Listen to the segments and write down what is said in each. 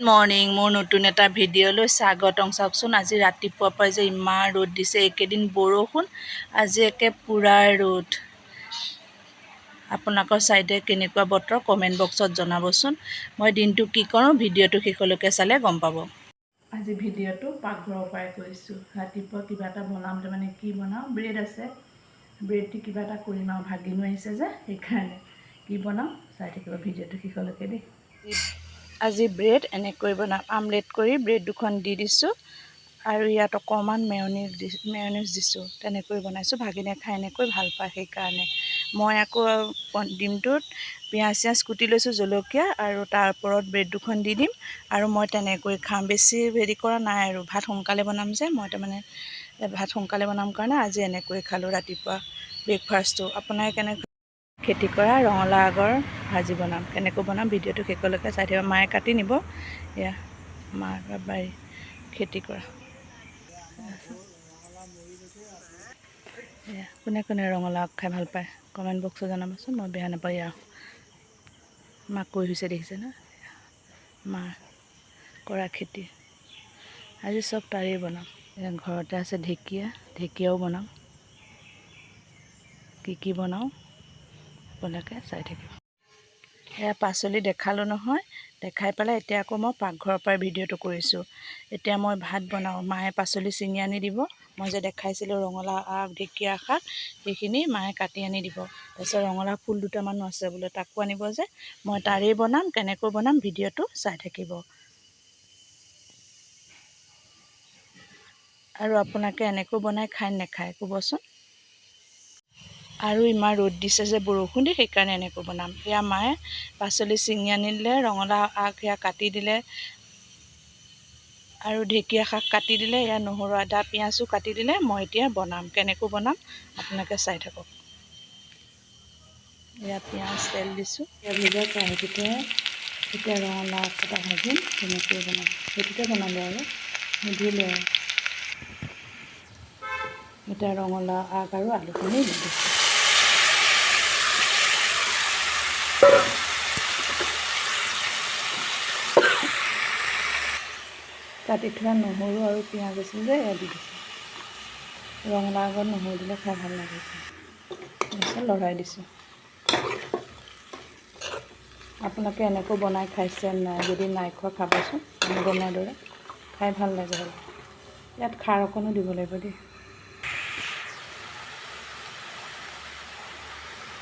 Morning মোৰ নতুন এটা ভিডিঅ'লৈ স্বাগতম। চাওকচোন আজি ৰাতিপুৱাৰ পৰাই যে ইমান ৰ'দ দিছে এইকেইদিন বৰষুণ আজি একে পূৰা ৰ'দ। আপোনালোকৰ ছাইডে কেনেকুৱা বতৰ কমেণ্ট বক্সত জনাবচোন। মই দিনটো কি কৰোঁ ভিডিঅ'টো শেষলৈকে চালে গম পাব। আজি ভিডিঅ'টো পাকঘৰৰ পৰাই কৰিছোঁ। ৰাতিপুৱা কিবা এটা বনাম তাৰমানে কি বনাওঁ ব্ৰেড আছে। ব্ৰেড দি কিবা এটা কৰিম আৰু ভাগিনো আহিছে যে সেইকাৰণে। কি বনাওঁ চাই থাকিব ভিডিঅ'টো শেষলৈকে দেই। আজি ব্ৰেড এনেকৈ বনাম। আমলেট কৰি ব্ৰেড দুখন দি দিছোঁ আৰু ইয়াত অকণমান মেয়নিজ দি মেয়নিজ দিছোঁ। তেনেকৈ বনাইছোঁ। ভাগিনে খাই এনেকৈ ভাল পায় সেইকাৰণে। মই আকৌ ডিমটোত পিঁয়াজ চিয়াজ কুটি লৈছোঁ জলকীয়া আৰু তাৰ ওপৰত ব্ৰেড দুখন দি দিম আৰু মই তেনেকৈ খাম। বেছি হেৰি কৰা নাই আৰু। ভাত সোনকালে বনাম যে। মই তাৰমানে ভাত সোনকালে বনাম কাৰণে আজি এনেকৈ খালোঁ ৰাতিপুৱা ব্ৰেকফাষ্টটো আপোনাৰ কেনেকৈ খেতি কৰা? ৰঙালাও আগৰ ভাজি বনাম কেনেকৈ বনাম ভিডিঅ'টো শেষলৈকে চাই থাকিব। মায়ে কাটি নিব। এয়া মাৰ বাৰী খেতি কৰা। এয়া কোনে কোনে ৰঙালাও খাই ভাল পায় কমেণ্ট বক্সত জনাবচোন মই বেয়া নাপাওঁ এয়া। মাক কৈ হৈছে দেখিছে ন? মাৰ কৰা খেতি। আজি চব তাৰেই বনাম। ঘৰতে আছে ঢেকীয়া ঢেকীয়াও বনাম। কি কি বনাওঁ আপোনালোকে চাই থাকিব। এয়া পাচলি দেখালোঁ নহয় দেখাই পেলাই এতিয়া আকৌ মই পাকঘৰৰ পৰাই ভিডিঅ'টো কৰিছোঁ। এতিয়া মই ভাত বনাওঁ মায়ে পাচলি ছিঙি আনি দিব মই যে দেখাইছিলোঁ ৰঙালাও আগ ঢেকীয়া শাক সেইখিনি মায়ে কাটি আনি দিব। তাৰপিছত ৰঙালাও ফুল দুটামানো আছে বোলে তাকো আনিব যে মই তাৰেই বনাম কেনেকৈ বনাম ভিডিঅ'টো চাই থাকিব। আৰু আপোনালোকে এনেকৈ বনাই খাই নেখায় ক'বচোন। আৰু ইমান ৰ'দ দিছে যে বৰষুণ দি সেইকাৰণে এনেকৈ বনাম। সেয়া মায়ে পাচলি ছিঙি দিলে ৰঙালাও আগ সেয়া কাটি দিলে আৰু ঢেকীয়া শাক কাটি দিলে এয়া নহৰু আদা পিঁয়াজো কাটি দিলে মই এতিয়া বনাম। কেনেকৈ বনাম আপোনালোকে চাই থাকক। এয়া পিঁয়াজ তেল দিছোঁ। ভজা কেৰাহীটোতে এতিয়া ৰঙালাও আগকেইটা ভাজিম তেনেকৈ বনাম। সেইটোতে বনালোঁ আৰু নিদিলোঁ। এতিয়া ৰঙালাও আগ আৰু আলুখিনি দি কাটি থোৱা নহৰু আৰু পিঁয়াজ আছিল যে এয়া দি দিছোঁ। ৰঙালাও আগত নহৰু দিলে খাই ভাল লাগে। তাৰপিছত লৰাই দিছোঁ। আপোনালোকে এনেকৈ বনাই খাইছে নাই? যদি নাই খোৱা খাবচোন। বনোৱাৰ দৰে খাই ভাল লাগে আৰু ইয়াত খাৰ অকণো দিব লাগিব দেই।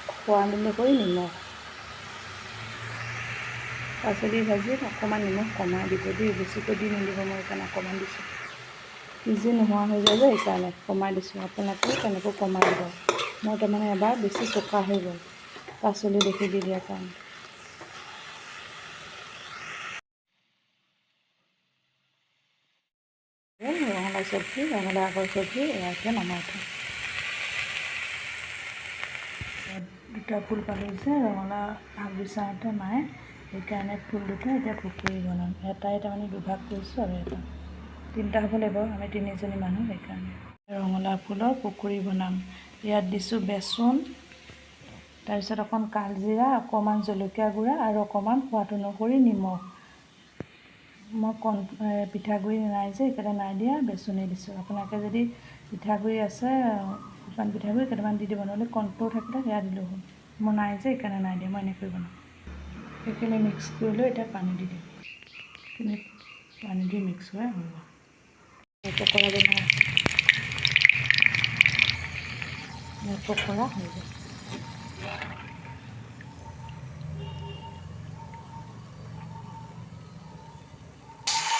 সোৱাদ অনুসৰি নিমখ। পাচলি ভাজিত অকণমান নিমখ কমাই দিব দেই বেছিকৈ দি নিদিব মই সেইকাৰণে অকণমান দিছোঁ ইজি নোহোৱা হৈ যায় যে সেইকাৰণে কমাই দিছোঁ আপোনালোকেও তেনেকৈ কমাই দিব মই তাৰমানে এবাৰ বেছি চোকা হৈ গ'ল পাচলি দেখি দি দিয়াৰ কাৰণে এই ৰঙালাও চব্জি ৰঙালাও আগৰ চব্জি এয়া এতিয়া নমাই থওঁ দুটা ফুল পালোঁ যে ৰঙালাও আগ বিচাৰোঁতে মায়ে সেইকাৰণে ফুল দুটা এতিয়া পকৰি বনাম। এটাই তাৰমানে দুভাগ কৰিছোঁ আৰু এটা। তিনিটা হ'ব লাগিব আমি তিনিজনী মানুহ সেইকাৰণে। ৰঙালাও ফুলৰ পকৰি বনাম। ইয়াত দিছোঁ বেচন তাৰপিছত অকণ কালজিৰা অকণমান জলকীয়া গুড়া আৰু অকণমান সোৱাদ অনুসৰি নিমখ। মই কণ পিঠাগুড়ি নাই যে সেইকাৰণে নাই দিয়া বেচনেই দিছোঁ। আপোনালোকে যদি পিঠাগুড়ি আছে শুকান পিঠাগুড়ি কেইটামান দি দিব নহ'লে কণফ্ল'ৰ থাকিলে সেয়া দিলেও হ'ল। মোৰ নাই যে সেইকাৰণে নাই দিয়া মই এনেকৈ বনাম। সেইখিনি মিক্স কৰি লৈ এতিয়া পানী দি দিম। পানী দি মিক্স হৈ হ'ব। পকৰা বনাই পকৰা হৈ যায়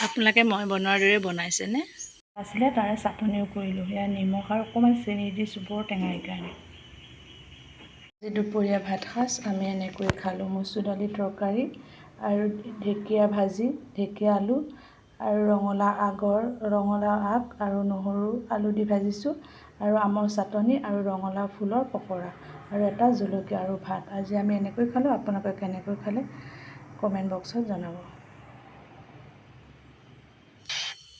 আপোনালোকে মই বনোৱাৰ দৰে বনাইছেনে? আছিলে তাৰে চাটনিও কৰিলোঁ। সেয়া নিমখ আৰু অকণমান চেনি দিছোঁ বৰ টেঙা সেইকাৰণে আজি দুপৰীয়া ভাত সাজ আমি এনেকৈ খালোঁ মচুৰ দালি তৰকাৰী আৰু ঢেকীয়া ভাজি ঢেকীয়া আলু আৰু ৰঙালাও আগৰ ৰঙালাও আগ আৰু নহৰু আলু দি ভাজিছোঁ আৰু আমৰ চাটনি আৰু ৰঙালাও ফুলৰ পকৰা আৰু এটা জলকীয়া আৰু ভাত। আজি আমি এনেকৈ খালোঁ আপোনালোকে কেনেকৈ খালে কমেণ্ট বক্সত জনাব।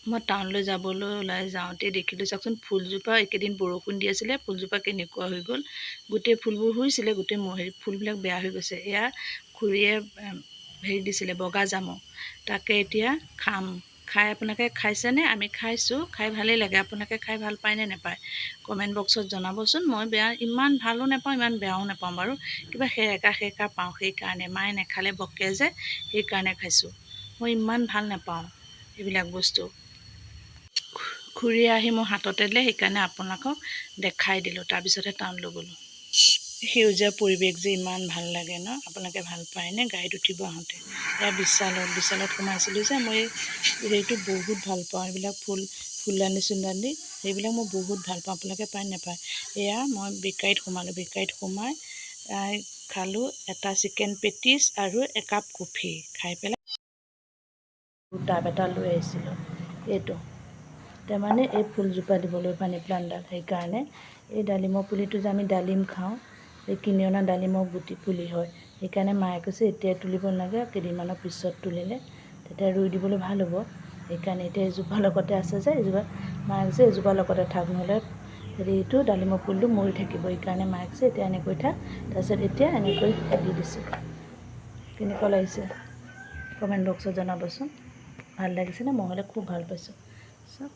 মই টাউনলৈ যাবলৈ ওলাই যাওঁতে দেখিলোঁ চাওকচোন ফুলজোপা এইকেইদিন বৰষুণ দি আছিলে ফুলজোপা কেনেকুৱা হৈ গ'ল। গোটেই ফুলবোৰ শুইছিলে গোটেই ম- হেৰি ফুলবিলাক বেয়া হৈ গৈছে। এয়া খুৰীয়ে হেৰি দিছিলে বগা জামু। তাকে এতিয়া খাম। খাই আপোনালোকে খাইছেনে? আমি খাইছোঁ। খাই ভালেই লাগে। আপোনালোকে খাই ভাল পায়নে নেপায়? কমেণ্ট বক্সত জনাবচোন। মই বেয়া ইমান ভালো নাপাওঁ ইমান বেয়াও নাপাওঁ বাৰু। কিবা সেৰেকা সেৰেকা পাওঁ। সেইকাৰণে মায়ে নেখালে বকে যে সেইকাৰণে খাইছোঁ। মই ইমান ভাল নাপাওঁ এইবিলাক বস্তু। খুৰীয়ে আহি মোৰ হাততে দিলে, সেইকাৰণে আপোনালোকক দেখাই দিলোঁ। তাৰপিছতহে টাউনলৈ গ'লোঁ। সেউজীয়া পৰিৱেশ যে ইমান ভালো লাগে ন? আপোনালোকে ভালো পায়নে গাড়ীত উঠিব আহোঁতে। এয়া বিশালত বিশালত সোমাইছিলোঁ যে মই হেৰিটো বহুত ভালো পাওঁ। এইবিলাক ফুল, ফুলদানি চুলদানি সেইবিলাক মই বহুত ভালো পাওঁ। আপোনালোকে পায় নাপায়। এয়া মই বেকাৰীত সোমালোঁ। বেকাৰীত সোমাই খালোঁ এটা চিকেন পেটিছ আৰু একাপ কফি। খাই পেলাই টাব এটা লৈ আহিছিলোঁ। এইটো। তাৰমানে এই ফুলজোপা দিবলৈ পানী প্লাণ্টডাল সেইকাৰণে এই ডালিমৰ পুলিটো যে আমি ডালিম খাওঁ এই কিনি অনা ডালিমৰ গুটি পুলি হয়। সেইকাৰণে মায়ে কৈছে এতিয়াই তুলিব নালাগে কেইদিনমানৰ পিছত তুলিলে তেতিয়া ৰুই দিবলৈ ভাল হ'ব। সেইকাৰণে এতিয়া এজোপা লগতে আছে যে এজোপা মায়ে কৈছে এজোপা লগতে থাক নহ'লে হেৰিটো ডালিমৰ পুলিটো মৰি থাকিব। সেইকাৰণে মায়ে কৈছে এতিয়া এনেকৈ থাক। তাৰপিছত এতিয়া এনেকৈ দি দিছোঁ। কেনেকুৱা লাগিছে? কমেণ্ট বক্সত জনাবচোন। ভাল লাগিছেনে মই হ'লে খুব ভাল পাইছোঁ। চাওক।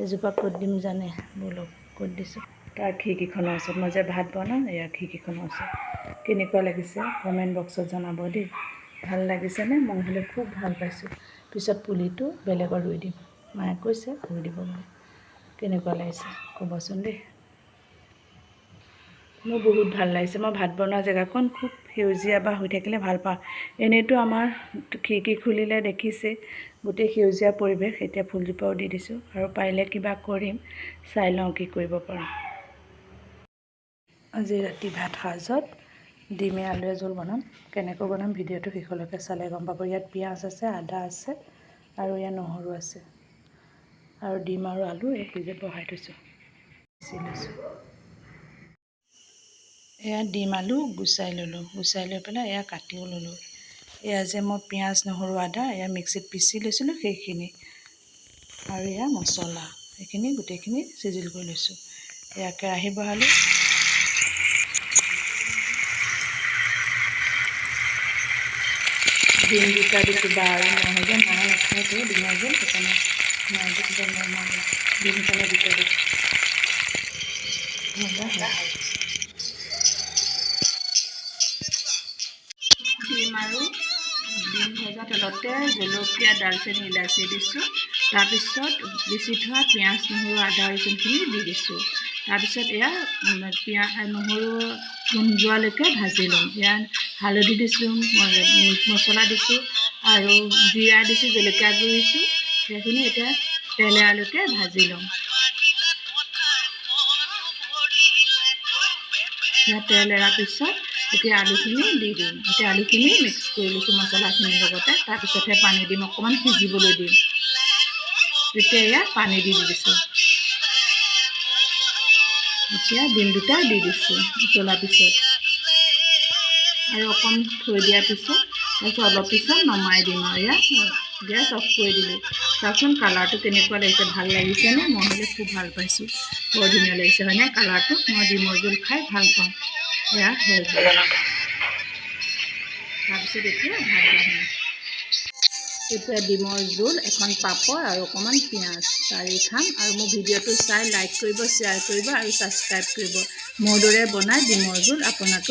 এজোপা ক'ত দিম জানে? ব'লক ক'ত দিছোঁ? তাৰ খিৰিকীখনৰ ওচৰত মই যে ভাত বনাওঁ এয়া খিৰিকীখনৰ ওচৰত। কেনেকুৱা লাগিছে? কমেণ্ট বক্সত জনাব দেই। ভাল লাগিছেনে? মই হ'লে খুব ভাল পাইছোঁ। পিছত পুলিটো বেলেগত ৰুই দিম। মায়ে কৈছে ৰুই দিব বুলি। কেনেকুৱা লাগিছে? ক'বচোন দেই। মোৰ বহুত ভাল লাগিছে। মই ভাত বনোৱা জেগাকণ খুব সেউজীয়া বা হৈ থাকিলে ভাল পাওঁ। এনেইতো আমাৰ খিৰিকী খুলিলে দেখিছে। গোটেই সেউজীয়া পৰিৱেশ এতিয়া ফুলজোপাও দি দিছোঁ আৰু পাৰিলে কিবা কৰিম চাই লওঁ কি কৰিব পাৰোঁ। আজি ৰাতি ভাত সাজত ডিমে আলুৱে জোল বনাম। কেনেকৈ বনাম ভিডিঅ'টো শেষলৈকে চালে গম পাব। ইয়াত পিঁয়াজ আছে আদা আছে আৰু ইয়াত নহৰু আছে। আৰু ডিম আৰু আলু এই সিজত বহাই থৈছোঁ। এয়া ডিম আলু গুচাই ল'লোঁ। গুচাই লৈ পেলাই এয়া কাটিও ল'লোঁ। এয়া যে মই পিঁয়াজ নহৰু আদা এয়া মিক্সিত পিচি লৈছিলোঁ সেইখিনি আৰু এয়া মছলা সেইখিনি গোটেইখিনি চিজিল কৰি লৈছোঁ এয়া কেৰাহী বহালোঁ ডিম দুটা দিছোঁ বা আৰু নহয় যে মায়ে নাখায়তো ডিমৰ জোল সেইকাৰণে মায়ে কিবা নৰ্মাল ডিম কাৰণে দুটা দিছোঁ জলকীয়া দালচেনি ইলাচি দিছোঁ। তাৰপিছত পিচি থোৱা পিঁয়াজ নহৰু আদা ৰচুনখিনি দি দিছোঁ। তাৰপিছত এয়া পিঁয়াজ নহৰু গোন্ধ যোৱালৈকে ভাজি ল'ম। এয়া হালধি দিছোঁ মিট মছলা দিছোঁ আৰু জিৰা দিছোঁ জলকীয়া গুড়ি দিছোঁ। সেইখিনি এতিয়া তেল এৰালৈকে ভাজি ল'ম। তেল এৰাৰ পিছত এতিয়া আলুখিনি দি দিম এতিয়া আলুখিনি মিক্স কৰি লৈছোঁ মছলাখিনিৰ লগতে তাৰপিছতহে পানী দিম অকণমান সিজিবলৈ দিম তেতিয়া এয়া পানী দি দিছোঁ এতিয়া ডিম দুটা দি দিছোঁ উতলাৰ পিছত আৰু অকণ থৈ দিয়াৰ পিছত তাৰপিছত অলপ পিছত নমাই দিম আৰু এয়া গেছ অফ কৰি দিলোঁ চাওকচোন কালাৰটো কেনেকুৱা লাগিছে ভাল লাগিছেনে মই হ'লে খুব ভাল পাইছোঁ বৰ ধুনীয়া লাগিছে হয়নে কালাৰটো মই ডিমৰ জোল খাই ভাল পাওঁ এয়া হৈ গ'ল তাৰপিছত এতিয়া ভাত বাঢ়িম এতিয়া ডিমৰ জোল এখন পাপৰ আৰু অকণমান পিঁয়াজ চাৰি খাম আৰু মোৰ ভিডিঅ'টো চাই লাইক কৰিব শ্বেয়াৰ কৰিব আৰু ছাবস্ক্ৰাইব কৰিব মোৰ দৰে বনাই ডিমৰ জোল আপোনালোকেও